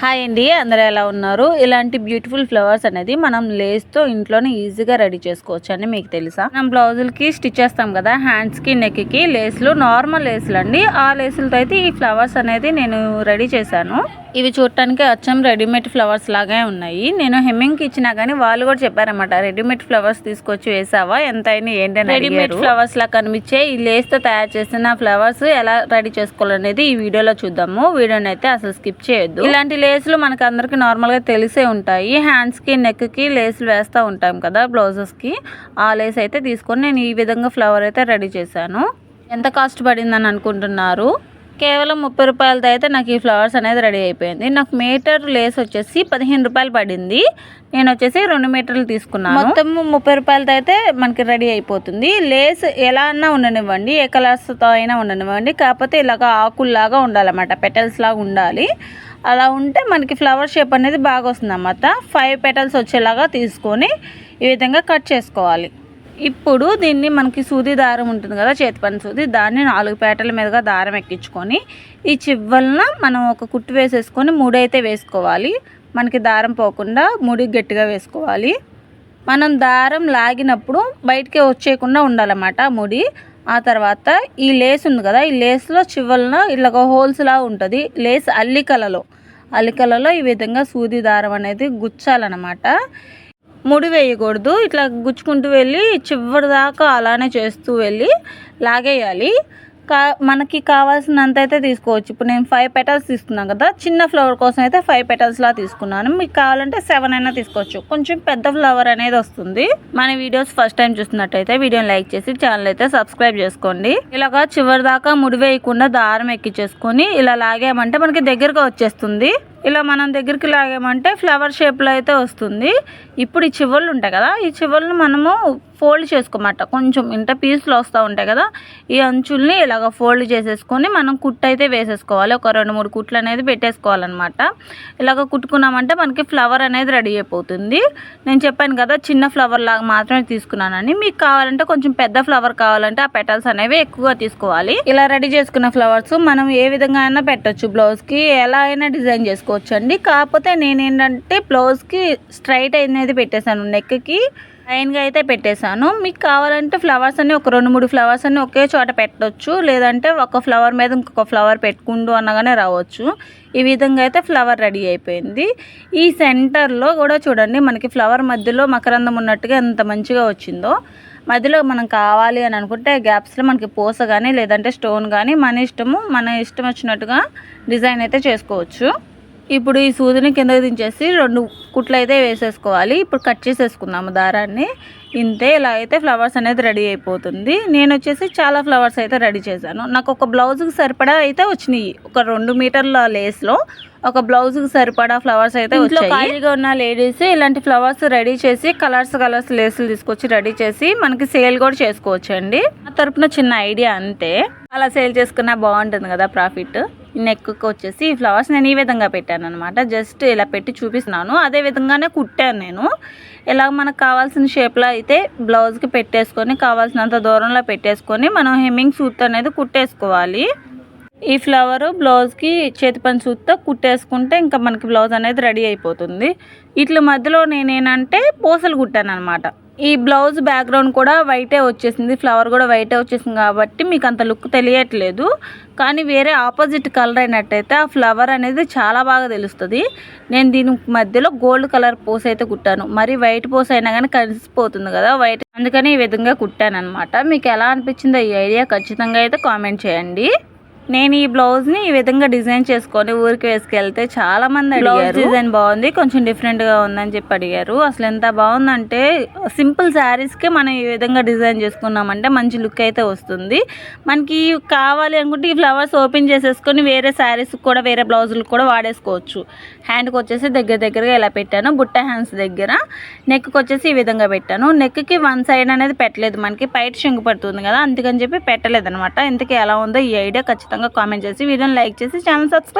Hi అండి అందరూ ఎలా ఉన్నారు? ఇలాంటి బ్యూటిఫుల్ ఫ్లవర్స్ అనేది మనం లేస్తో ఇంట్లోనే ఈజీగా రెడీ చేసుకోవచ్చు అని మీకు తెలుసా? మనం బ్లౌజులకి స్టిచ్ చేస్తాం కదా హ్యాండ్స్కి నెక్కి లేస్లు నార్మల్ లేసులు అండి ఆ లేసులతో అయితే ఈ ఫ్లవర్స్ అనేది నేను రెడీ చేశాను. ఇవి చూడటానికి అచ్చం రెడీమేడ్ ఫ్లవర్స్ లాగే ఉన్నాయి. నేను హెమ్మింగ్కి ఇచ్చినా కానీ వాళ్ళు కూడా చెప్పారన్నమాట రెడీమేడ్ ఫ్లవర్స్ తీసుకొచ్చి వేసావా? ఎంత అయినా ఏంటని రెడీమేడ్ ఫ్లవర్స్ లా కనిపించే ఈ లేస్తో తయారు చేసిన ఫ్లవర్స్ ఎలా రెడీ చేసుకోవాలనేది ఈ వీడియోలో చూద్దాము. వీడియోని అయితే అసలు స్కిప్ చేయొద్దు. ఇలాంటి లేసులు మనకు అందరికి నార్మల్గా తెలిసే ఉంటాయి. హ్యాండ్స్కి నెక్కి లేసులు వేస్తూ ఉంటాం కదా బ్లౌజెస్కి ఆ లేస్ అయితే తీసుకొని నేను ఈ విధంగా ఫ్లవర్ అయితే రెడీ చేశాను. ఎంత కాస్ట్ పడిందని అనుకుంటున్నారు? కేవలం ముప్పై రూపాయలతో అయితే నాకు ఈ ఫ్లవర్స్ అనేది రెడీ అయిపోయింది. నాకు మీటర్ లేస్ వచ్చేసి పదిహేను రూపాయలు పడింది. నేను వచ్చేసి రెండు మీటర్లు తీసుకున్నాను. మొత్తం ముప్పై రూపాయలతో అయితే మనకి రెడీ అయిపోతుంది. లేస్ ఎలా అన్నా ఉండనివ్వండి ఏ కలర్స్తో అయినా ఉండనివ్వండి. కాకపోతే ఇలాగ ఆకుల్లాగా ఉండాలన్నమాట పెటల్స్ లాగా ఉండాలి. అలా ఉంటే మనకి ఫ్లవర్ షేప్ అనేది బాగా వస్తుంది అన్నమాట ఫైవ్ పెటల్స్ వచ్చేలాగా తీసుకొని ఈ విధంగా కట్ చేసుకోవాలి. ఇప్పుడు దీన్ని మనకి సూది దారం ఉంటుంది కదా చేతి పని సూది. దాన్ని నాలుగు పేటల మీదుగా దారం ఎక్కించుకొని ఈ చివ్వలన మనం ఒక కుట్టు వేసేసుకొని ముడైతే వేసుకోవాలి. మనకి దారం పోకుండా ముడి గట్టిగా వేసుకోవాలి. మనం దారం లాగినప్పుడు బయటికి వచ్చేయకుండా ఉండాలన్నమాట ముడి. ఆ తర్వాత ఈ లేస్ ఉంది కదా ఈ లేస్లో చివలన ఇలాగ హోల్స్ ఉంటుంది. లేస్ అల్లికలలో. అల్లికలలో ఈ విధంగా సూది దారం అనేది గుచ్చాలన్నమాట. ముడి వేయకూడదు. ఇట్లా గుచ్చుకుంటూ వెళ్ళి చివరి దాకా అలానే చేస్తూ వెళ్ళి లాగేయాలి. కా మనకి కావాల్సినంత అయితే తీసుకోవచ్చు. ఇప్పుడు నేను ఫైవ్ పెటల్స్ తీసుకున్నాను కదా చిన్న ఫ్లవర్ కోసం అయితే ఫైవ్ పెటల్స్లా తీసుకున్నాను. మీకు కావాలంటే సెవెన్ అయినా తీసుకోవచ్చు. కొంచెం పెద్ద ఫ్లవర్ అనేది వస్తుంది. మన వీడియోస్ ఫస్ట్ టైం చూస్తున్నట్టయితే వీడియోని లైక్ చేసి ఛానల్ అయితే సబ్స్క్రైబ్ చేసుకోండి. ఇలాగా చివరి దాకా ముడి వేయకుండా దారం ఎక్కించేసుకొని ఇలా లాగామంటే మనకి దగ్గరగా వచ్చేస్తుంది. ఇలా మనం దగ్గరికి లాగామంటే ఫ్లవర్ షేప్లో అయితే వస్తుంది. ఇప్పుడు ఈ చివర్లు ఉంటాయి కదా ఈ చివర్లు మనము ఫోల్డ్ చేసుకోమాట. కొంచెం ఇంత పీసులు వస్తూ ఉంటాయి కదా ఈ అంచుల్ని ఇలాగ ఫోల్డ్ చేసేసుకొని మనం కుట్టు అయితే వేసేసుకోవాలి. ఒక రెండు మూడు కుట్లు అనేది పెట్టేసుకోవాలన్నమాట. ఇలాగ కుట్టుకున్నామంటే మనకి ఫ్లవర్ అనేది రెడీ అయిపోతుంది. నేను చెప్పాను కదా చిన్న ఫ్లవర్ లాగా మాత్రమే తీసుకున్నానని. మీకు కావాలంటే కొంచెం పెద్ద ఫ్లవర్ కావాలంటే ఆ పెటల్స్ అనేవి ఎక్కువగా తీసుకోవాలి. ఇలా రెడీ చేసుకున్న ఫ్లవర్స్ మనం ఏ విధంగా అయినా పెట్టచ్చు. బ్లౌజ్కి ఎలా అయినా డిజైన్ చేసుకోవచ్చు అండి కాకపోతే నేనేంటంటే బ్లౌజ్కి స్ట్రైట్ అనేది పెట్టేశాను నెక్కి లైన్గా అయితే పెట్టేశాను. మీకు కావాలంటే ఫ్లవర్స్ అన్ని ఒక రెండు మూడు ఫ్లవర్స్ అన్ని ఒకే చోట పెట్టవచ్చు లేదంటే ఒక ఫ్లవర్ మీద ఇంకొక ఫ్లవర్ పెట్టుకుంటూ అనగానే రావచ్చు. ఈ విధంగా అయితే ఫ్లవర్ రెడీ అయిపోయింది. ఈ సెంటర్లో కూడా చూడండి మనకి ఫ్లవర్ మధ్యలో మకరందం ఉన్నట్టుగా ఎంత మంచిగా వచ్చిందో. మధ్యలో మనం కావాలి అని అనుకుంటే గ్యాప్స్లో మనకి పూస కానీ లేదంటే స్టోన్ కానీ మన ఇష్టము మన ఇష్టం వచ్చినట్టుగా డిజైన్ అయితే చేసుకోవచ్చు. ఇప్పుడు ఈ సూదిని కిందకి దించేసి రెండు కుట్లు అయితే వేసేసుకోవాలి. ఇప్పుడు కట్ చేసేసుకుందాము దారాన్ని. ఇంతే ఇలా అయితే ఫ్లవర్స్ అనేది రెడీ అయిపోతుంది. నేను వచ్చేసి చాలా ఫ్లవర్స్ అయితే రెడీ చేశాను. నాకు ఒక బ్లౌజ్కి సరిపడా అయితే వచ్చినాయి. ఒక రెండు మీటర్ల లేస్లో ఒక బ్లౌజ్కి సరిపడా ఫ్లవర్స్ అయితే వచ్చాయి. ఖాళీగా ఉన్న లేడీస్ ఇలాంటి ఫ్లవర్స్ రెడీ చేసి కలర్స్ కలర్స్ లేసులు తీసుకొచ్చి రెడీ చేసి మనకి సేల్ కూడా చేసుకోవచ్చు అండి ఆ తరపున చిన్న ఐడియా అంతే. అలా సేల్ చేసుకున్నా బాగుంటుంది కదా ప్రాఫిట్. నెక్కి వచ్చేసి ఈ ఫ్లవర్స్ నేను ఈ విధంగా పెట్టాను అనమాట జస్ట్ ఇలా పెట్టి చూపిస్తున్నాను. అదే విధంగానే కుట్టాను నేను. ఇలా మనకు కావాల్సిన షేప్లో అయితే బ్లౌజ్కి పెట్టేసుకొని కావాల్సినంత దూరంలో పెట్టేసుకొని మనం హెమ్మింగ్ సూత్ అనేది కుట్టేసుకోవాలి. ఈ ఫ్లవర్ బ్లౌజ్కి చేతి పని సూత్తో కుట్టేసుకుంటే ఇంకా మనకి బ్లౌజ్ అనేది రెడీ అయిపోతుంది. ఇట్ల మధ్యలో నేనేనంటే పూసలు కుట్టాను అనమాట ఈ బ్లౌజ్ బ్యాక్గ్రౌండ్ కూడా వైటే వచ్చేసింది ఫ్లవర్ కూడా వైటే వచ్చేసింది కాబట్టి మీకు అంత లుక్ తెలియట్లేదు. కానీ వేరే ఆపోజిట్ కలర్ అయినట్టయితే ఆ ఫ్లవర్ అనేది చాలా బాగా తెలుస్తుంది. నేను దీని మధ్యలో గోల్డ్ కలర్ పోస్ అయితే కుట్టాను. మరి వైట్ పోస్ అయినా కానీ కలిసిపోతుంది కదా వైట్ అందుకని ఈ విధంగా కుట్టాను అనమాట మీకు ఎలా అనిపించిందో ఈ ఐడియా ఖచ్చితంగా అయితే కామెంట్ చేయండి. నేను ఈ బ్లౌజ్ని ఈ విధంగా డిజైన్ చేసుకొని ఊరికి వేసుకెళ్తే చాలా మంది అడిగారు. డిజైన్ బాగుంది కొంచెం డిఫరెంట్గా ఉందని చెప్పి అడిగారు. అసలు ఎంత బాగుందంటే సింపుల్ శారీస్కే మనం ఈ విధంగా డిజైన్ చేసుకున్నామంటే మంచి లుక్ అయితే వస్తుంది. మనకి కావాలి అనుకుంటే ఈ ఫ్లవర్స్ ఓపెన్ చేసేసుకొని వేరే శారీస్ కూడా వేరే బ్లౌజులు కూడా వాడేసుకోవచ్చు. హ్యాండ్కి వచ్చేసి దగ్గర దగ్గరగా ఇలా పెట్టాను బుట్ట హ్యాండ్స్ దగ్గర నెక్కి వచ్చేసి ఈ విధంగా పెట్టాను. నెక్కి వన్ సైడ్ అనేది పెట్టలేదు. మనకి పైట శంకు పడుతుంది కదా అందుకని చెప్పి పెట్టలేదు అనమాట ఇంతకీ ఎలా ఉందో ఈ ఐడియా ఖచ్చితంగా ఖచ్చితంగా కామెంట్ చేసి వీడియోని లైక్ చేసి ఛానల్ సబ్స్క్రైబ్